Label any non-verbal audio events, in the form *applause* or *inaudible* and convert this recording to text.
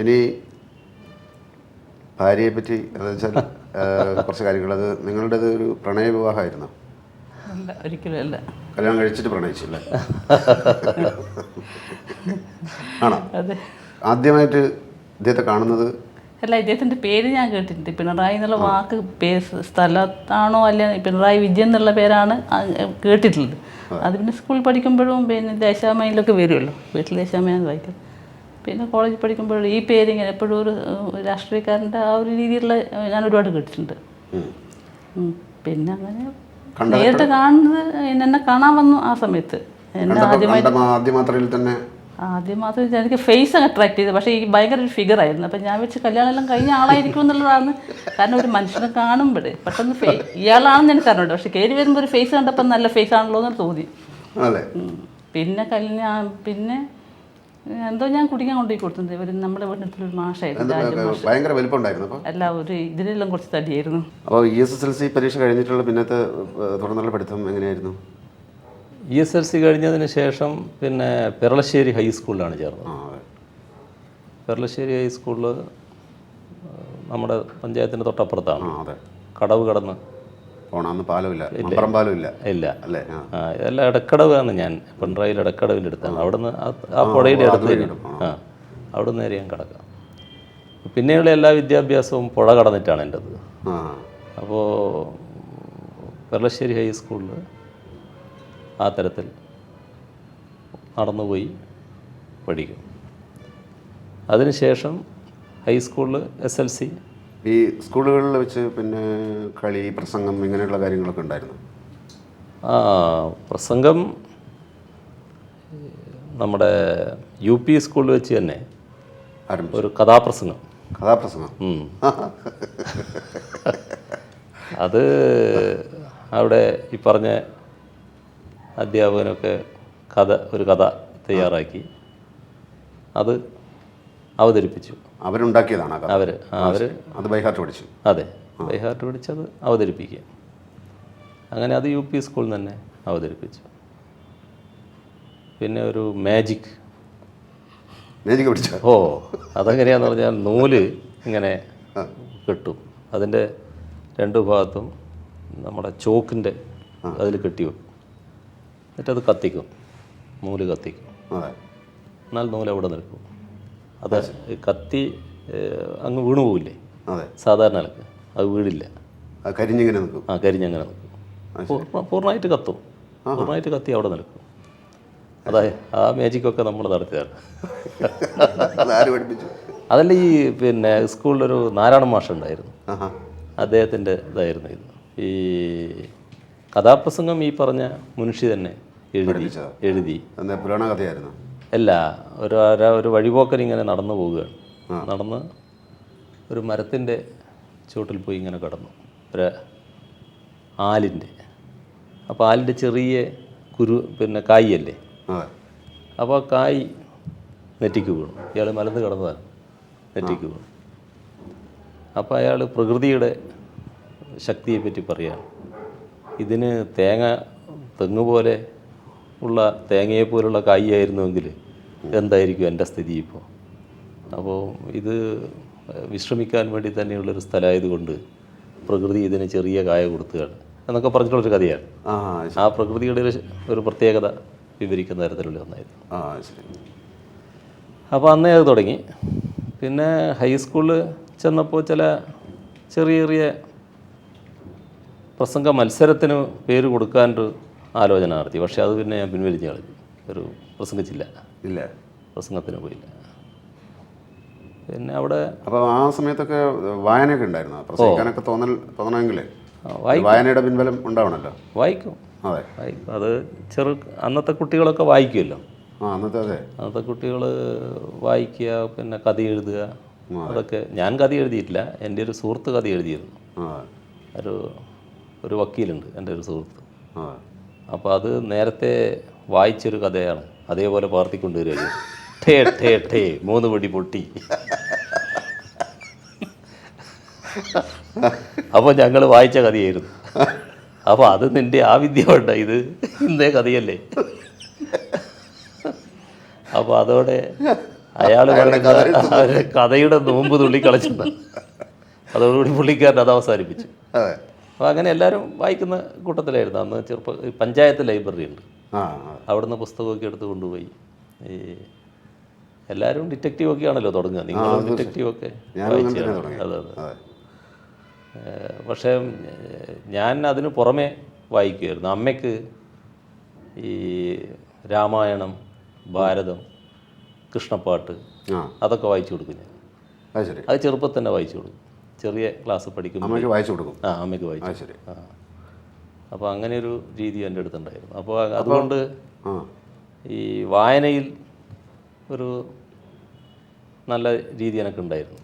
ഇനി ഭാര്യയെ പറ്റി എന്താ വെച്ചാൽ കുറച്ച് കാര്യങ്ങൾ. അത് നിങ്ങളുടേത് ഒരു പ്രണയ വിവാഹമായിരുന്നു? അല്ല ഒരിക്കലും അല്ല. കല്യാണം കഴിച്ചിട്ട് പ്രണയിച്ചില്ല? ആണോ? അതെ. ആദ്യമായിട്ട് ഇദ്ദേഹത്തെ കാണുന്നത്? അല്ല ഇദ്ദേഹത്തിന്റെ പേര് ഞാൻ കേട്ടിട്ടുണ്ട്. പിണറായി എന്നുള്ള വാക്ക് പേര് സ്ഥലത്താണോ അല്ല പിണറായി വിജയൻ എന്നുള്ള പേരാണ് കേട്ടിട്ടുള്ളത്. അത് പിന്നെ സ്കൂളിൽ പഠിക്കുമ്പോഴും പിന്നെ ദേശാമയിലൊക്കെ വരുമല്ലോ. വീട്ടിൽ ദേശാമയാണ് വായിക്കുന്നത് പിന്നെ കോളേജിൽ പഠിക്കുമ്പോൾ ഈ പേരിങ്ങനെ എപ്പോഴും ഒരു രാഷ്ട്രീയക്കാരന്റെ ആ ഒരു രീതിയിലുള്ള ഞാൻ ഒരുപാട് കേട്ടിട്ടുണ്ട്. പിന്നെ അങ്ങനെ നേരിട്ട് കാണുന്നത് എന്നെ കാണാൻ വന്നു ആ സമയത്ത്. എന്നെ കണ്ടപ്പോൾ ആദ്യമായി കണ്ട മാ- തന്നെ? ആദ്യം മാത്രം എനിക്ക് ഫേസ് അങ്ങ് അട്രാക്ട് ചെയ്തത് പക്ഷേ ഈ ഭയങ്കര ഒരു ഫിഗർ ആയിരുന്നു. അപ്പം ഞാൻ വെച്ച് കല്യാണം എല്ലാം കഴിഞ്ഞ ആളായിരിക്കും എന്നുള്ളതാണ്. കാരണം ഒരു മനുഷ്യനെ കാണുമ്പോഴേ പെട്ടെന്ന് ഫേ ഇയാളാണെന്ന് എനിക്ക് അറിഞ്ഞു പക്ഷേ കയറി വരുമ്പോൾ ഒരു ഫേസ് കണ്ടപ്പോൾ നല്ല ഫേസ് ആണല്ലോ എന്ന് തോന്നി. പിന്നെ കല്യാണം പിന്നെ എന്തോ ഞാൻ കുടിക്കാൻ കൊണ്ടുപോയി കൊടുത്തത് ഒരു നമ്മുടെ വീട്ടിലൊരു മാഷായിരുന്നു. എന്താ രാജമാഷ്. ഭയങ്കര വലിപ്പം ഉണ്ടായിരുന്നു അപ്പോൾ? അല്ല ഒരു ഇതിനെല്ലാം കുറച്ച് തടിയായിരുന്നു. അപ്പോൾ ഇ എസ് എസ് എൽ സി പരീക്ഷ കഴിഞ്ഞിട്ടുള്ള പിന്നത്തെ തുടർന്നുള്ള പഠിത്തം എങ്ങനെയായിരുന്നു? ഇ എസ് എൽ സി കഴിഞ്ഞതിന് ശേഷം പിന്നെ പെരളശ്ശേരി ഹൈസ്കൂളിലാണ് ചേർന്നത്. അതെ. പെരളശ്ശേരി ഹൈസ്കൂളിൽ നമ്മുടെ പഞ്ചായത്തിന്റെ തൊട്ടപ്പുറത്താണ്. അതെ. കടവ് കടന്ന് പോണം അന്ന് പാലം ഇല്ല. മമ്പറം പാലം ഇല്ല. അല്ലേ? ഇതെല്ലാം ഇടക്കടവാണ് ഞാൻ. പിണറായിൽ ഇടക്കടവിന്റെ അടുത്താണ് അവിടുന്ന് ആ- പുഴയുടെ അടുത്ത് ആ അവിടെ നേരെ ഞാൻ കിടക്കാം. പിന്നെയുള്ള എല്ലാ വിദ്യാഭ്യാസവും പുഴ കടന്നിട്ടാണ് എന്റെത്. അപ്പോൾ പെർളശ്ശേരി ഹൈസ്കൂളിൽ ആ തരത്തിൽ നടന്നുപോയി പഠിക്കും. അതിനുശേഷം ഹൈസ്കൂളിൽ എസ് എൽ സി ഈ സ്കൂളുകളിൽ വെച്ച് പിന്നെ കളി പ്രസംഗം ഇങ്ങനെയുള്ള കാര്യങ്ങളൊക്കെ ഉണ്ടായിരുന്നു? ആ പ്രസംഗം നമ്മുടെ യു പി സ്കൂളിൽ വെച്ച് തന്നെ ഒരു കഥാപ്രസംഗം. കഥാപ്രസംഗം. *laughs* അത് അവിടെ ഈ പറഞ്ഞ അധ്യാപകനൊക്കെ കഥ ഒരു കഥ തയ്യാറാക്കി. അത് അവതരിപ്പിച്ചു. അവരുണ്ടാക്കിയതാണ് അവർ അവർ അത് ബൈഹാർട്ട് പഠിച്ചു. അതെ ബൈഹാർട്ട് പഠിച്ചത് അവതരിപ്പിക്കുക. അങ്ങനെ അത് യു പി സ്കൂളിൽ തന്നെ അവതരിപ്പിച്ചു. പിന്നെ ഒരു മാജിക്. മാജിക് പഠിച്ചു? ഓ അതെങ്ങനെയാന്ന് പറഞ്ഞാൽ നൂൽ ഇങ്ങനെ കെട്ടും. അതിന്റെ രണ്ട് ഭാഗത്തും നമ്മുടെ ചോക്കിന്റെ അതിൽ കെട്ടി വെക്കും. എന്നിട്ടത് കത്തിക്കും. നൂൽ കത്തിക്കും. എന്നാൽ നൂൽ അവിടെ നിൽക്കും. അത് കത്തി അങ്ങ് വീണു പോകില്ലേ അതെ. സാധാരണ അലക്ക് അത് വീടില്ല കരിഞ്ഞിങ്ങനെ നിൽക്കും. ആ കരിഞ്ഞങ്ങനെ നിൽക്കും. പൂർണമായിട്ട് കത്തും. പൂർണമായിട്ട് കത്തി അവിടെ നിൽക്കും. അതായത് ആ മാജിക്കൊക്കെ നമ്മൾ നടത്തിയതാണ് പഠിപ്പിച്ചു? അതല്ല ഈ പിന്നെ സ്കൂളിലൊരു നാരായണ മാഷ് ഉണ്ടായിരുന്നു. അദ്ദേഹത്തിന്റെ ഇതായിരുന്നു ഇത്. ഈ കഥാപ്രസംഗം ഈ പറഞ്ഞ മുൻഷി തന്നെ എഴുതി എഴുതി. പുരാണ കഥയായിരുന്നു അല്ല ഒരു ഒരു- വഴിപോക്കൻ ഇങ്ങനെ നടന്നു പോവുകയാണ്. നടന്ന് ഒരു മരത്തിന്റെ ചുവട്ടിൽ പോയി ഇങ്ങനെ കിടന്നു. ഒരു ആലിന്റെ. അപ്പോൾ ആലിന്റെ ചെറിയ കുരു പിന്നെ കായല്ലേ? അപ്പോൾ ആ കായ് നെറ്റിക്ക് വീണു. ഇയാൾ മലന്ന് കിടന്നതാണ്. നെറ്റിക്ക് വീണു. അപ്പോൾ അയാൾ പ്രകൃതിയുടെ ശക്തിയെപ്പറ്റി പറയുകയാണ് ഇതിന് തേങ്ങ തെങ്ങ് പോലെ ഉള്ള തേങ്ങയെ പോലുള്ള കായിയായിരുന്നുവെങ്കിൽ എന്തായിരിക്കും എന്റെ സ്ഥിതി ഇപ്പോൾ? അപ്പോൾ ഇത് വിശ്രമിക്കാൻ വേണ്ടി തന്നെയുള്ളൊരു സ്ഥലമായതുകൊണ്ട് പ്രകൃതി ഇതിന് ചെറിയ കായ കൊടുത്തുകയാണ് എന്നൊക്കെ പറഞ്ഞിട്ടുള്ളൊരു കഥയാണ്. ആ പ്രകൃതിയുടെ ഒരു ഒരു പ്രത്യേകത വിവരിക്കുന്ന തരത്തിലുള്ള ഒന്നായിരുന്നു. ആ ശരി. അപ്പോൾ അന്നേ അത് തുടങ്ങി. പിന്നെ ഹൈസ്കൂളിൽ ചെന്നപ്പോൾ ചില ചെറിയ ചെറിയ പ്രസംഗ മത്സരത്തിന് പേര് കൊടുക്കാനൊരു ആലോചന നടത്തി. പക്ഷേ അത് പിന്നെ ഞാൻ പിൻവലിച്ച് കളഞ്ഞു. ഒരു പ്രസംഗിച്ചില്ല. ഇല്ല. പ്രസംഗത്തിന് പോയില്ല. പിന്നെ അവിടെ അപ്പോൾ ആ സമയത്തൊക്കെ വായനയൊക്കെ ഉണ്ടായിരുന്നു? പ്രസംഗിക്കാനൊക്കെ തോന്നൽ തോന്നണമെങ്കിൽ വായി വായനയുടെ പിൻബലം ഉണ്ടാവണമല്ലോ? വായിക്കും. അതെ. വായിക്കും. അത് ചെറു അന്നത്തെ കുട്ടികളൊക്കെ വായിക്കുമല്ലോ. ആ അന്നത്തെ അതെ. അന്നത്തെ കുട്ടികൾ വായിക്കുക പിന്നെ കഥ എഴുതുക അതൊക്കെ ഞാൻ കഥ എഴുതിയിട്ടില്ല. എന്റെ ഒരു സുഹൃത്ത് കഥ എഴുതിയിരുന്നു. ഒരു ഒരു വക്കീലുണ്ട് എന്റെ ഒരു സുഹൃത്ത്. അപ്പോൾ അത് നേരത്തെ വായിച്ചൊരു കഥയാണ്. അതേപോലെ പാർത്തിക്കൊണ്ടുവരിക ടേ *laughs* ടേ ടേ മൂന്ന് പടി പൊട്ടി. *laughs* അപ്പോൾ ഞങ്ങൾ വായിച്ച കഥയായിരുന്നു. അപ്പോൾ അത് നിന്റെ ആ വിദ്യ വേണ്ട ഇത് ഇന്നേ കഥയല്ലേ? അപ്പോൾ അതോടെ അയാൾ *laughs* കഥയുടെ നോമ്പ് തുള്ളി കളിച്ചിട്ടുണ്ട് അതോടുകൂടി പുള്ളിക്കാരൻ അത് അവസാനിപ്പിച്ചു. അതെ. അപ്പോൾ അങ്ങനെ എല്ലാവരും വായിക്കുന്ന കൂട്ടത്തിലായിരുന്നു. അന്ന് ചെറുപ്പ പഞ്ചായത്ത് ലൈബ്രറി ഉണ്ട്. അവിടുന്ന് പുസ്തകമൊക്കെ എടുത്ത് കൊണ്ടുപോയി. ഈ എല്ലാവരും ഡിറ്റക്റ്റീവ് ഒക്കെ ആണല്ലോ തുടങ്ങുക. നിങ്ങൾ ഡിറ്റക്റ്റീവ് ഒക്കെ അതെ. അതെ പക്ഷേ ഞാൻ അതിന് പുറമെ വായിക്കുമായിരുന്നു. അമ്മയ്ക്ക് ഈ രാമായണം ഭാരതം കൃഷ്ണപ്പാട്ട് അതൊക്കെ വായിച്ചു കൊടുക്കും ഞാൻ. അത് ചെറുപ്പത്തിൽ തന്നെ വായിച്ചു കൊടുക്കും. ചെറിയ ക്ലാസ് പഠിക്കുമ്പോൾ അമ്മയ്ക്ക് വായിച്ചു കൊടുക്കും. ആ അമ്മയ്ക്ക് വായിച്ചു ശരി. ആ. അപ്പോൾ അങ്ങനെ ഒരു രീതി എന്റെ അടുത്തുണ്ടായിരുന്നു. അപ്പോൾ അതുകൊണ്ട് ഈ വായനയിൽ ഒരു നല്ല രീതി എനിക്കുണ്ടായിരുന്നു.